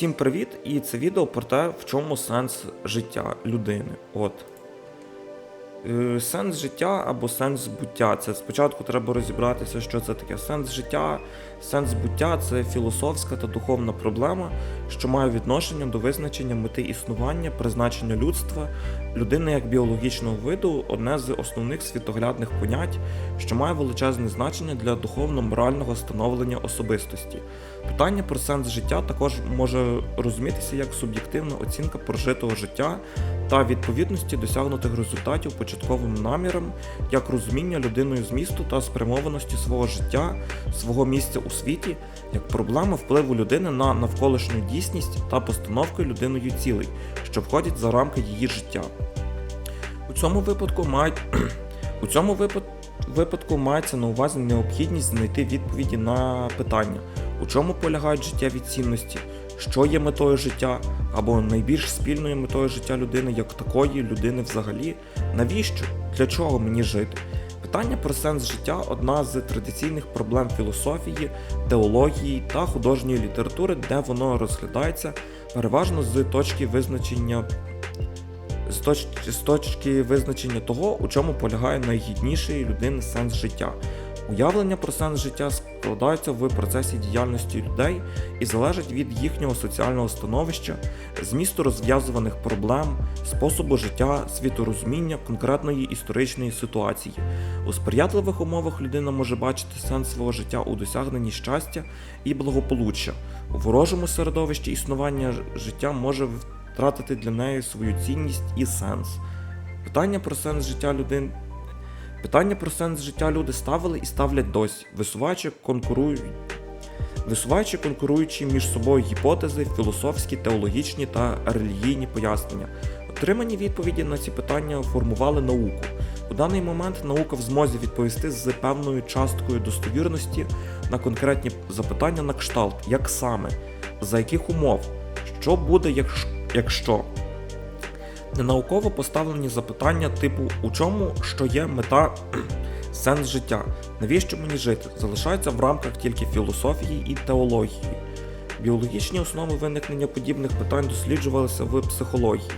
Всім привіт! І це відео про те, в чому сенс життя людини. От. Е, Сенс життя або сенс буття. Це спочатку треба розібратися, що це таке. Сенс життя, сенс буття це філософська та духовна проблема, що має відношення до визначення мети існування, призначення людства, людини як біологічного виду одне з основних світоглядних понять, що має величезне значення для духовно-морального становлення особистості. Питання про сенс життя також може розумітися як суб'єктивна оцінка прожитого життя та відповідності досягнутих результатів початковим намірам, як розуміння людиною змісту та спрямованості свого життя, свого місця у світі, як проблема впливу людини на навколишню дійсність та постановки людиною цілей, що входять за рамки її життя. У цьому випадку мають у цьому випадку мається на увазі необхідність знайти відповіді на питання, у чому полягають життєві цінності, що є метою життя, або найбільш спільною метою життя людини як такої людини взагалі, навіщо, для чого мені жити. Питання про сенс життя одна з традиційних проблем філософії, теології та художньої літератури, де воно розглядається переважно з точки визначення з точки, з точки визначення того, у чому полягає найгідніший людини сенс життя. Уявлення про сенс життя складаються в процесі діяльності людей і залежать від їхнього соціального становища, змісту розв'язуваних проблем, способу життя, світорозуміння конкретної історичної ситуації. У сприятливих умовах людина може бачити сенс свого життя у досягненні щастя і благополуччя. У ворожому середовищі існування життя може втратити для неї свою цінність і сенс. Питання про сенс життя людини. Питання про сенс життя люди ставили і ставлять досі, висуваючи конкурують. Висуваючи конкуруючі між собою гіпотези, філософські, теологічні та релігійні пояснення. Отримані відповіді на ці питання формували науку. У даний момент наука в змозі відповісти з певною часткою достовірності на конкретні запитання на кшталт, як саме, за яких умов, що буде, якщо. Ненауково поставлені запитання типу у чому що є мета сенс життя, навіщо мені жити, залишаються в рамках тільки філософії і теології. Біологічні основи виникнення подібних питань досліджувалися в психології.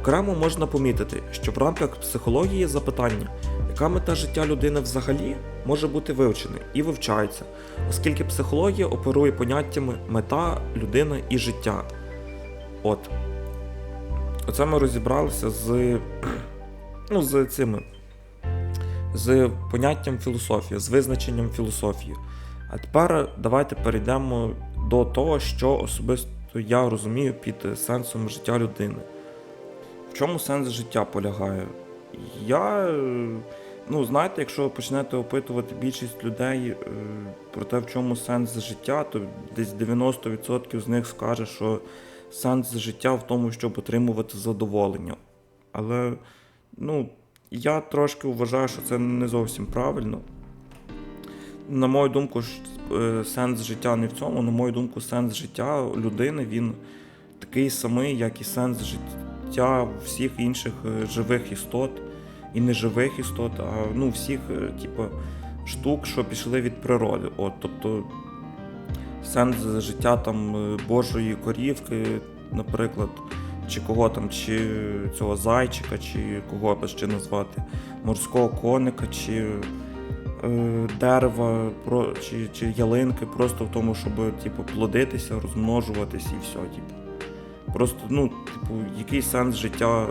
Окремо можна помітити, що в рамках психології запитання, яка мета життя людини взагалі, може бути вивчене і вивчається, оскільки психологія оперує поняттями мета, людина і життя. От. Оце ми розібралися з, ну, з цими, з поняттям філософії, з визначенням філософії. А тепер давайте перейдемо до того, що особисто я розумію під сенсом життя людини. В чому сенс життя полягає? Я, ну, знаєте, якщо ви почнете опитувати більшість людей е, про те, в чому сенс життя, то десь 90% з них скаже, що сенс життя в тому, щоб отримувати задоволення. Але, ну, я трошки вважаю, що це не зовсім правильно. На мою думку, е, сенс життя не в цьому. На мою думку, сенс життя людини він такий самий, як і сенс життя всіх інших е, живих істот і неживих істот, а ну, всіх, е, типу, штук, що пішли від природи. От, тобто сенс життя там е, Божої корівки, наприклад, чи кого там, чи цього зайчика, чи кого б ще назвати, морського коника, чи е, дерева, про, чи, чи ялинки, просто в тому, щоб типу, плодитися, розмножуватись і все. Типу. Просто, ну, типу, який сенс життя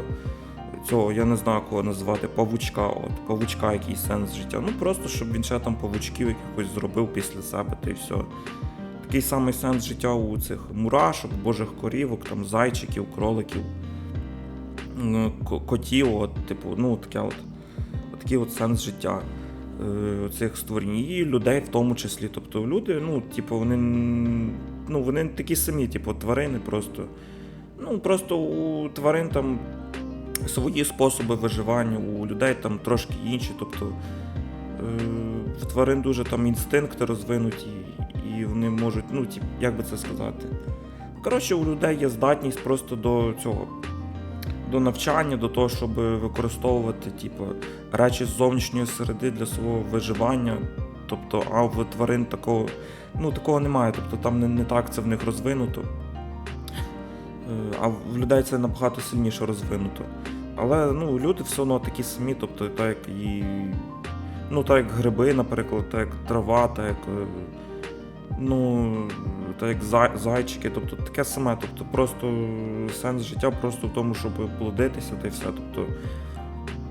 цього, я не знаю, кого назвати, павучка. От, павучка, який сенс життя. Ну просто щоб він ще там павучків якихось зробив після себе, та й все. Такий самий сенс життя у цих мурашок, божих корівок, там, зайчиків, кроликів, котів, от, типу, ну, таке от, такий от сенс життя е, цих створінь. І людей в тому числі. Тобто люди, ну, типу, вони, ну, вони такі самі, типу, тварини просто. Ну, просто у тварин там свої способи виживання, у людей там трошки інші. Тобто в тварин дуже там інстинкти розвинуті, і вони можуть, ну, тип, як би це сказати. Коротше, у людей є здатність просто до цього. До навчання, до того, щоб використовувати типу, речі з зовнішньої середи для свого виживання. Тобто, а в тварин такого, ну, такого немає. Тобто там не, не так це в них розвинуто. Е, А в людей це набагато сильніше розвинуто. Але ну, люди все одно такі самі, тобто так і. Ну, так як гриби, наприклад, так як трава, так як. е, Ну, так як зай- зайчики, тобто таке саме. Тобто просто сенс життя просто в тому, щоб плодитися та й все. Тобто,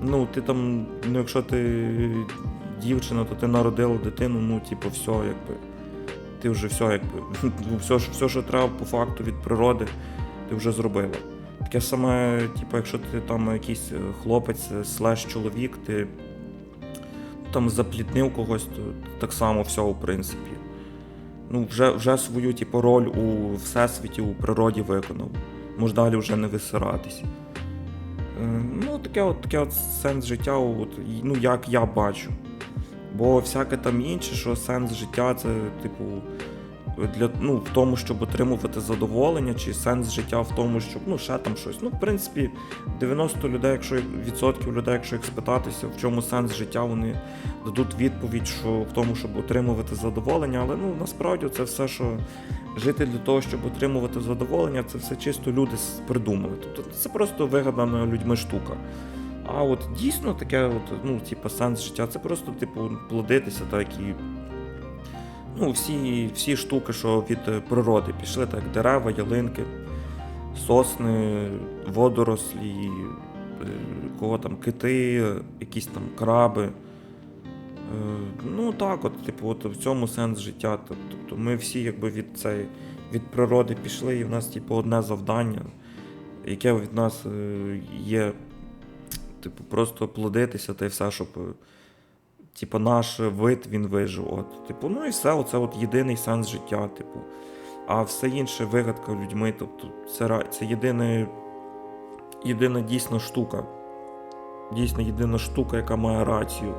ну, ти там, ну, якщо ти дівчина, то ти народила дитину, ну, типу, все, якби. Ти вже все, якби. Все, все, що треба по факту від природи, ти вже зробила. Таке саме, типу, якщо ти там якийсь е, хлопець, е, слеш чоловік, ти там заплітнив когось, то так само все, в принципі. Ну, вже, вже свою, типу, роль у всесвіті, у природі виконав. Може далі вже не висиратись. Е, Ну, таке от, таке от сенс життя, от, ну, як я бачу. Бо всяке там інше, що сенс життя це, типу, для, ну, в тому, щоб отримувати задоволення, чи сенс життя в тому, щоб ну, ще там щось. Ну, в принципі, 90 людей, якщо відсотків людей, якщо їх спитатися, в чому сенс життя, вони дадуть відповідь, що в тому, щоб отримувати задоволення. Але ну насправді це все, що жити для того, щоб отримувати задоволення, це все чисто люди придумали. Тобто це просто вигадана людьми штука. А от дійсно таке, от, ну, типу, сенс життя, це просто, типу, плодитися, так і. Ну, всі, всі штуки, що від е, природи пішли, так дерева, ялинки, сосни, водорослі, е, кого там кити, якісь там краби. Е, Ну так, от, типу, от в цьому сенс життя. Тобто ми всі якби від цієї від природи пішли, і в нас типу, одне завдання, яке від нас є, типу, просто плодитися та все, щоб типу, наш вид він вижив. От, типу, ну і все, оце от єдиний сенс життя, типу. А все інше вигадка людьми, тобто це, це єдине, єдина дійсна штука. Дійсно єдина штука, яка має рацію.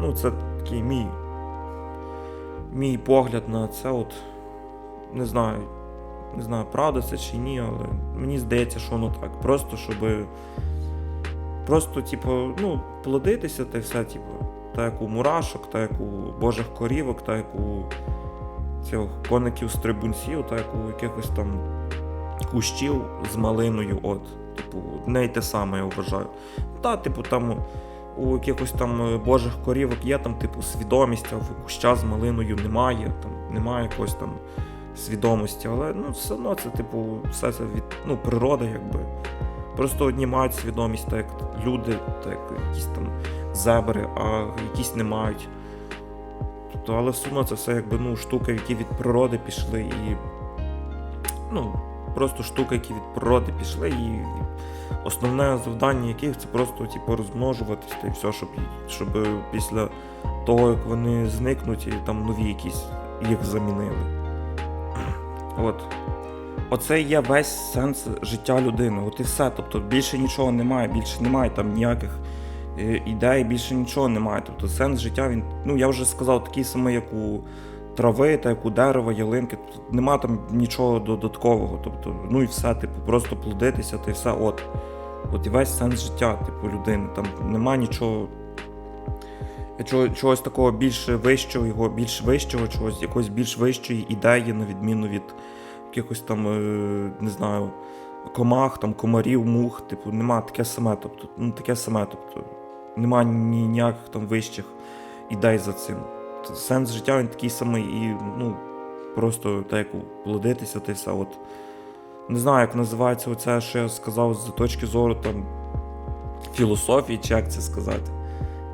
Ну, це такий мій, мій погляд на це. От, не знаю, не знаю, правда це чи ні, але мені здається, що воно так. Просто щоб. Просто, типу, ну, плодитися та все, типу, так як у мурашок, так як у божих корівок, так як у цих коників стрибунців, так як у якихось там кущів з малиною. От, типу, не й те саме, я вважаю. Та, типу, там у якихось там божих корівок є там, типу, свідомість, а в куща з малиною немає, там немає якоїсь там свідомості, але ну, все одно це, типу, все це від ну, природа, якби. Просто одні мають свідомість, так як люди, так як якісь там зебри, а якісь не мають. Тобто, але одно це все якби ну, штуки, які від природи пішли, і ну, просто штуки, які від природи пішли, і основне завдання яких це просто типу, розмножуватись та й все, щоб, щоб після того, як вони зникнуть, і там нові якісь їх замінили. От. Оце є весь сенс життя людини. От і все. Тобто більше нічого немає, більше немає там ніяких е, ідей, більше нічого немає. Тобто сенс життя, він, ну я вже сказав, такий самий, як у трави, та як у дерева, ялинки. Тобто, нема там нічого додаткового. Тобто, ну і все, типу, просто плодитися, та й все. От. От і весь сенс життя, типу, людини. Там нема нічого. Чого, чогось такого більш вищого, його більш вищого, чогось, якоїсь більш вищої ідеї, на відміну від якихось там, е, не знаю, комах, там, комарів, мух, типу, нема таке саме, тобто, ну, таке саме, тобто, нема ніяких там вищих ідей за цим. Сенс життя він такий самий, і ну, просто так плодитися, й все. От. Не знаю, як називається оце, що я сказав з точки зору там філософії, чи як це сказати.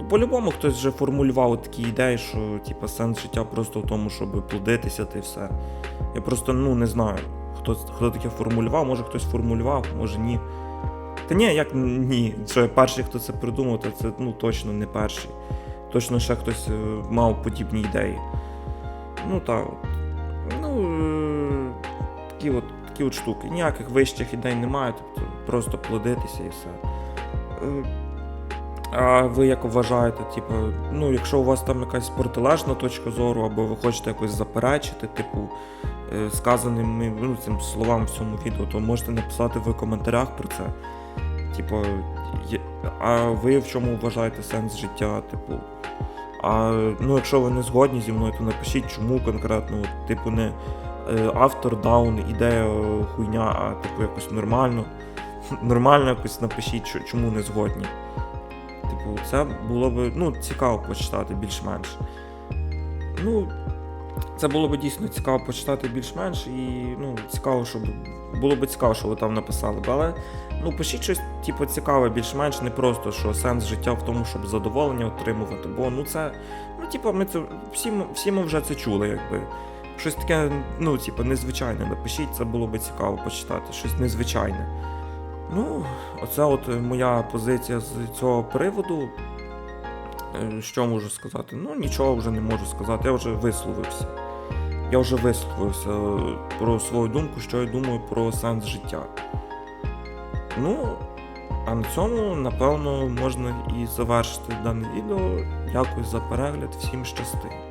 Ну, по-любому хтось вже формулював такі ідеї, що типу, сенс життя просто в тому, щоб плодитися й все. Я просто ну, не знаю, хто, хто таке формулював, може хтось формулював, може ні. Та ні, як ні. Що я перший, хто це придумав, то це ну, точно не перший. Точно ще хтось е, мав подібні ідеї. Ну так. Ну, е, такі от, такі от штуки. Ніяких вищих ідей немає, тобто просто плодитися і все. Е, А ви як вважаєте, типу, ну, якщо у вас там якась протилежна точка зору, або ви хочете якось заперечити, типу, е, сказаним ну, цим словам в цьому відео, то можете написати в коментарях про це. Типу, а ви в чому вважаєте сенс життя? Типу, а ну, якщо ви не згодні зі мною, то напишіть, чому конкретно, типу, не е, автор даун, ідея хуйня, а типу якось нормально. Нормально якось напишіть, чому не згодні. Типу, це було б ну, цікаво почитати більш-менш. Ну, це було б дійсно цікаво почитати більш-менш, і ну, цікаво, щоб було б цікаво, що ви там написали. б, Але ну, пишіть щось, типу, цікаве, більш-менш, не просто, що сенс життя в тому, щоб задоволення отримувати. Бо ну це, ну, типу, ми це всі, всі ми вже це чули, якби. Щось таке, ну, типу, незвичайне напишіть, це було б цікаво почитати, щось незвичайне. Ну, оце от моя позиція з цього приводу. Е, Що можу сказати? Ну, нічого вже не можу сказати, я вже висловився. Я вже висловився е, про свою думку, що я думаю про сенс життя. Ну, а на цьому, напевно, можна і завершити дане відео. Дякую за перегляд, всім щасти.